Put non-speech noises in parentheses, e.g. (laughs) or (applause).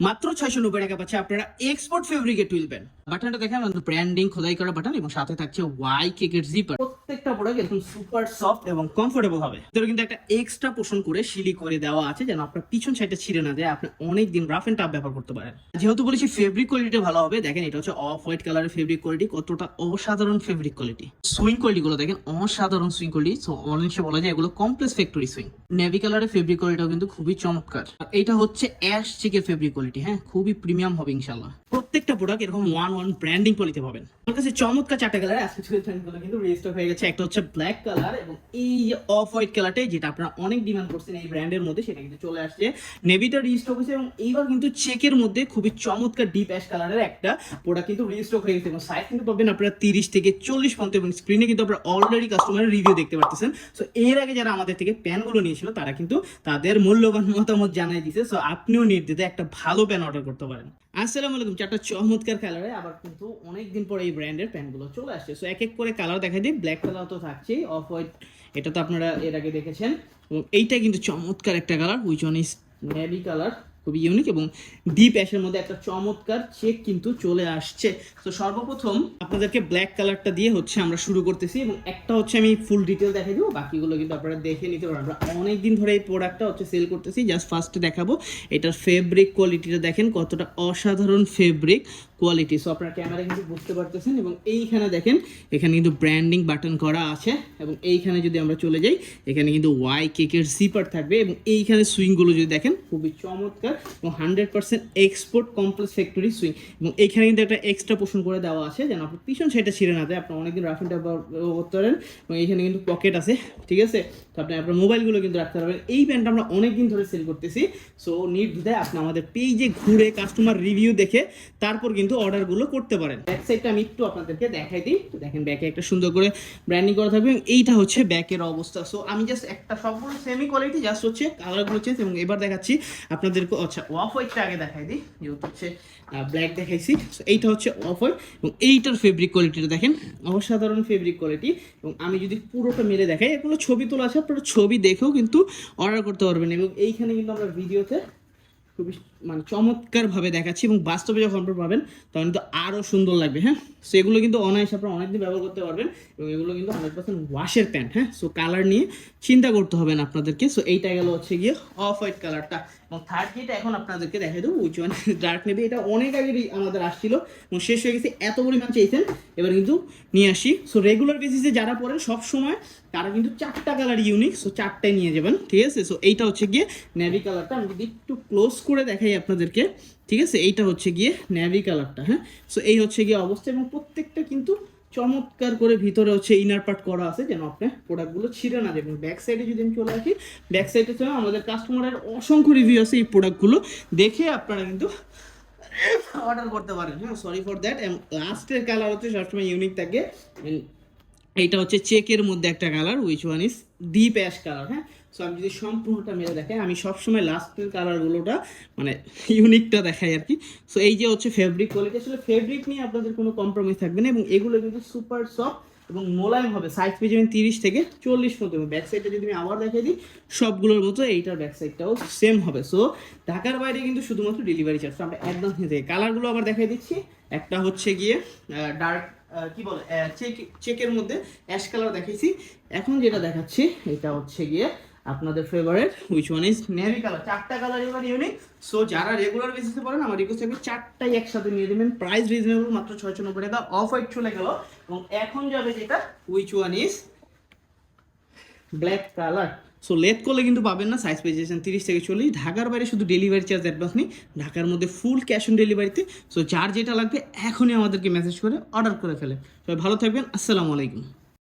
মাত্র ছয়শো নব্বই টাকা পাচ্ছে। আপনারা এক্সপোর্ট ফেব্রিকে টুইলবেন বাটনটা দেখেন ব্র্যান্ডিং খোদাই করা বাটন এবং সাথে থাকছে ওয়াই কেকের জিপার প্রত্যেকটা প্রোডাক্ট একদম সুপার সফট এবং কমফোর্টেবল হবে। ভিতরে কিন্তু একটা এক্সট্রা পোষণ করে শিলি করে দেওয়া আছে, যেন আপনার পিছন সাইডটা ছিঁড়ে না যায়, আপনি অনেক দিন রাফ এন্ড টাফ ব্যবহার করতে পারেন। যেহেতু বলেছি ফেব্রিক কোয়ালিটি ভালো হবে, দেখেন এটা হচ্ছে অফ হোয়াইট কালারের ফেব্রিক কোয়ালিটি কতটা অসাধারণ ফেব্রিক কোয়ালিটি সুইং কোয়ালিটি গুলো দেখেন, অসাধারণ সুইং কোয়ালিটি সো অনেকে বলা যায় এগুলো কমপ্লেক্স ফ্যাক্টরি সুইং নেভি কালারের ফেব্রিক কোয়ালিটিও কিন্তু খুবই চমৎকার। এটা হচ্ছে অ্যাশ চিকের ফেব্রিক কোয়ালিটি হ্যাঁ খুবই প্রিমিয়াম হবে ইনশাল্লাহ প্রত্যেকটা প্রোডাক্ট এরকম ওয়ান ওয়ান ব্র্যান্ডিং কোয়ালিটি পাবেন। আমার কাছে চমৎকার চারটা কালার আজকে গুলো কিন্তু রেজিস্টার হয়ে গেছে। একটা হচ্ছে ব্ল্যাক কালার এবং এই অফ হোয়াইট কালারটা যেটা আপনারা অনেক ডিমান্ড করছেন এই ব্র্যান্ডের মধ্যে, সেটা কিন্তু চলে আসছে। নেভিটা রিস্টক হয়েছে এবং এইবার কিন্তু চেকের মধ্যে খুবই চমৎকার ডিপ অ্যাশ কালারের একটা প্রোডাক্ট কিন্তু রিস্টক হয়ে গেছে এবং সাইজ কিন্তু পাবেন আপনারা তিরিশ থেকে চল্লিশ পর্যন্ত এবং স্ক্রিনে কিন্তু আপনারা অলরেডি কাস্টমারের রিভিউ দেখতে পারতেছেন। সো এর আগে যারা আমাদের থেকে প্যানগুলো নিয়েছিল, তারা কিন্তু তাদের মূল্যবান মতামত জানাই দিছে সো আপনিও নির্দ্বিধে একটা ভালো প্যান অর্ডার করতে পারেন। আসসালামু আলাইকুম চারটা চমৎকার কালারে আবার কিন্তু অনেকদিন পরে এই ব্র্যান্ডের প্যান্টগুলো চলে আসছে। সো এক এক করে কালার দেখা দিই ব্ল্যাক কালার তো থাকছেই অফ হোয়াইট এটা তো আপনারা এর আগে দেখেছেন। এবং এইটা কিন্তু চমৎকার একটা colour which one is navy colour খুবই ইউনিক এবং ডিপ অ্যাশের মধ্যে একটা চমৎকার চেক কিন্তু চলে আসছে। তো সর্বপ্রথম আপনাদেরকে ব্ল্যাক কালারটা দিয়ে হচ্ছে আমরা শুরু করতেছি এবং একটা হচ্ছে আমি ফুল ডিটেল দেখে দেবো, বাকিগুলো কিন্তু আপনারা দেখে নিতে পারেন আমরা অনেক দিন ধরে এই প্রোডাক্টটা হচ্ছে সেল করতেছি জাস্ট ফার্স্টে দেখাবো। এটার ফেব্রিক কোয়ালিটিটা দেখেন কতটা অসাধারণ ফেব্রিক কোয়ালিটি সো আপনারা ক্যামেরা কিন্তু বুঝতে পারতেছেন এবং এইখানে দেখেন, এখানে কিন্তু ব্র্যান্ডিং বাটন করা আছে এবং এইখানে যদি আমরা চলে যাই, এখানে কিন্তু ওয়াই কেকের জিপার থাকবে এবং এইখানে সুইংগুলো যদি দেখেন, খুবই চমৎকার এবং hundred percent export complex factory sewing এবং এইখানে কিন্তু একটা এক্সট্রা পোষণ করে দেওয়া আছে, যেন আপনার পিছন সেটা ছিঁড়ে না যায়। আপনার অনেকদিন রাফ অ্যান্ড করতে পারেন এবং এইখানে কিন্তু পকেট আছে, ঠিক আছে? তো আপনি আপনার মোবাইলগুলো কিন্তু রাখতে পারবেন। এই প্যান্টটা আমরা অনেক দিন ধরে সেল করতেছি। সো নির্দ্বিধায় আপনি আমাদের পেজে ঘুরে কাস্টমার রিভিউ দেখে তারপর কিন্তু অর্ডারগুলো করতে পারেন। ব্যাক সাইডটা আমি একটু আপনাদেরকে দেখাই দিই। দেখেন ব্যাকে একটা সুন্দর করে ব্র্যান্ডিং করা থাকবে এইটা হচ্ছে ব্যাকের অবস্থা। সো আমি জাস্ট একটা সবগুলো সেমি কোয়ালিটি জাস্ট হচ্ছে কালারগুলো চেঞ্জ এবং এবার দেখাচ্ছি আপনাদেরকে। আচ্ছা অফ হোয়াইটটা আগে দেখাই দিই। যেহেতু হচ্ছে ব্ল্যাক দেখাইছি। সো এইটা হচ্ছে অফ হোয়াইট এবং এইটার ফেব্রিক কোয়ালিটিটা দেখেন। অসাধারণ ফেব্রিক কোয়ালিটি এবং আমি যদি পুরোটা মেলে দেখাই, এগুলো ছবি তোলা আছে, আপনারা ছবি দেখেও কিন্তু অর্ডার করতে পারবেন এবং এইখানে কিন্তু আমরা ভিডিওতে খুবই মানে চমৎকারভাবে দেখাচ্ছি এবং বাস্তবে যখন আপনারা পাবেন, তখন কিন্তু আরও সুন্দর লাগবে হ্যাঁ? সো এগুলো কিন্তু অনায়াসে আপনারা অনেকদিন ব্যবহার করতে পারবেন এবং এগুলো কিন্তু হান্ড্রেড পার্সেন্ট ওয়াশের প্যান্ট হ্যাঁ? সো কালার নিয়ে চিন্তা করতে হবে না আপনাদেরকে। সো এইটা গেল হচ্ছে গিয়ে অফ হোয়াইট কালারটা এবং থার্ড যেটা এখন আপনাদেরকে দেখাই দেবো উইচ ওয়ান ডার্ক নেবে এটা অনেক আগেরই আমাদের আসছিল এবং শেষ হয়ে গেছে, এত পরিমাণ চেয়েছেন এবার কিন্তু নিয়ে আসি। সো রেগুলার বেসিসে যারা পড়েন, সব সময় তারা কিন্তু চারটা কালার ইউনিক সো চারটায় নিয়ে যাবেন, ঠিক আছে? সো এইটা হচ্ছে গিয়ে নেভি কালারটা আমি যদি একটু ক্লোজ করে দেখাই আপনাদেরকে, ঠিক আছে? এইটা হচ্ছে গিয়ে নেভি কালারটা হ্যাঁ? সো এই হচ্ছে গিয়ে অবস্থা এবং প্রত্যেকটা কিন্তু চমৎকার করে ভিতরে হচ্ছে ইনার পার্ট করা আছে যেন আপনি প্রোডাক্টগুলো ছিঁড়ে না যাবেন ব্যাক সাইডে যদি আমি চলে আসি ব্যাক সাইডে চলে আমাদের কাস্টমারের অসংখ্য রিভিউ আছে এই প্রোডাক্টগুলো দেখে আপনারা কিন্তু অর্ডার করতে পারেন। হ্যাঁ সরি ফর দ্যাট লাস্টের কালার হচ্ছে সবসময় ইউনিক থাকে। এইটা হচ্ছে চেকের মধ্যে একটা colour which one is deep ash colour হ্যাঁ? সো আমি যদি সম্পূর্ণটা মেরে দেখাই, আমি সবসময় লাস্টের কালারগুলোটা মানে (laughs) ইউনিকটা দেখাই আর কি। সো এই যে হচ্ছে ফেব্রিক কোয়ালিটি আসলে ফেব্রিক নিয়ে আপনাদের কোনো কম্প্রোমাইজ থাকবে না, এবং এগুলো কিন্তু সুপার সফট এবং মোলায়েম হবে। সাইজ পেয়ে যাবেন তিরিশ থেকে চল্লিশ পর্যন্ত, এবং ব্যাক সাইডটা যদি আমি আবার দেখাই দিই, সবগুলোর মতো এইটার ব্যাক সাইডটাও সেম হবে। সো ঢাকার বাইরে কিন্তু শুধুমাত্র ডেলিভারি চার্জ আমরা একদম কালারগুলো আবার দেখাই দিচ্ছি। একটা হচ্ছে গিয়ে ডার্ক কি বলে চেক চেকের মধ্যে অ্যাশ কালার দেখাইছি। এখন যেটা দেখাচ্ছি, এটা হচ্ছে গিয়ে আপনাদের favourite which one is navy colour চারটা কালার এবার ইউনিক সো যারা রেগুলার বেসিসে পড়েন, আমার রিকোয়েস্ট থাকবে চারটাই একসাথে নিয়ে দেবেন প্রাইস রিজনেবল মাত্র ছয়শো নব্বই টাকা অফ হোয়াইট চলে গেল। এবং এখন যাবে যেটা which one is black colour so late করলে কিন্তু পাবেন না সাইজ পেয়ে যাচ্ছেন তিরিশ থেকে চল্লিশ। ঢাকার বাইরে শুধু ডেলিভারি চার্জ অ্যাডভান্স নেই, ঢাকার মধ্যে ফুল ক্যাশ অন ডেলিভারিতে সো যার যেটা লাগবে, এখনই আমাদেরকে মেসেজ করে অর্ডার করে ফেলে সবাই ভালো থাকবেন, আসসালামু আলাইকুম।